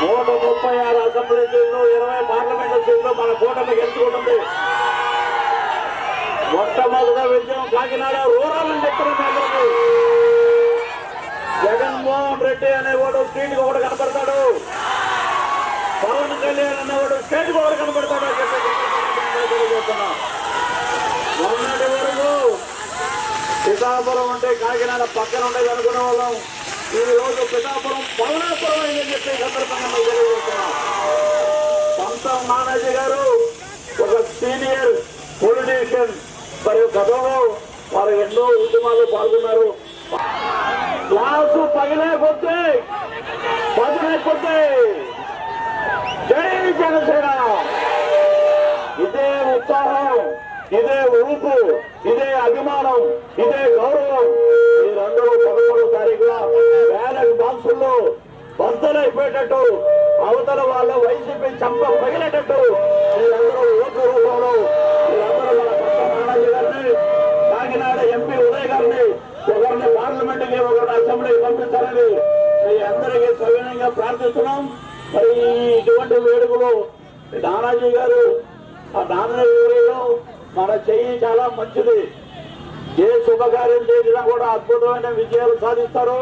నూట ముప్పై ఆరు అసెంబ్లీ సీట్లు ఇరవై పార్లమెంటు సీట్లు మన కూటమి గెలుచుకుంటుంది. మొట్టమొదట విజయం కాకినాడ రూరల్ అని జగన్మోహన్ రెడ్డి అనేవాడు స్ట్రీట్కి ఒకటి కనపడతాడు. పవన్ కళ్యాణ్ అనేవాడు స్టేట్కి ఒకటి కనపడతాడు. అని మొన్నటి వరకు సీతాపురం అంటే కాకినాడ పక్కన ఉండేది అనుకునే వాళ్ళం. ఈ రోజు పిఠాపురం పవనాపురం అని చెప్పే సందర్భంగా మీకు తెలియజేస్తున్నా. పంతం నానాజీ గారు ఒక సీనియర్ పొలిటీషియన్. మరి గతంలో వారు ఎన్నో ఉద్యమాల్లో పాల్గొన్నారు. క్లాసు పగిలే కొద్ది పగిలే కొద్ది. జై జనసేన. ఇదే ఉత్సాహం ఇదే ఊపు ఇదే అభిమానం ఇదే గౌరవం. బ్యాలెట్ బద్దలైపోయేటట్టు అవతల వాళ్ళ వైసీపీ చంప పగిలేటట్టు వీళ్ళందరూ ఓట్ల రూపంలో నానాజీ గారిని కాకినాడ ఎంపీ ఉదయ్ గారిని ఒకరిని పార్లమెంట్కి ఒకరిని అసెంబ్లీకి పంపించాలని మీ అందరికీ సవినయంగా ప్రార్థిస్తున్నాం. మరి ఇటువంటి వేడుకలు నానాజీ గారు ఆ నాన్నలో మన చెయ్యి చాలా మంచిది. ఏ శుభకార్యం చేసినా కూడా అద్భుతమైన విజయాలు సాధిస్తారు.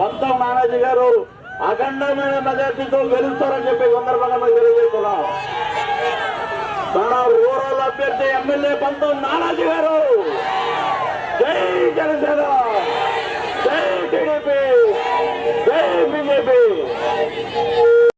పంతం నానాజీ గారు అఖండమైన మెజార్టీతో గెలుస్తారని చెప్పి సందర్భంగా మీకు తెలియజేస్తున్నాం. మన రూరల్ అభ్యర్థి ఎమ్మెల్యే పంతం నానాజీ గారు. జై జనసేన!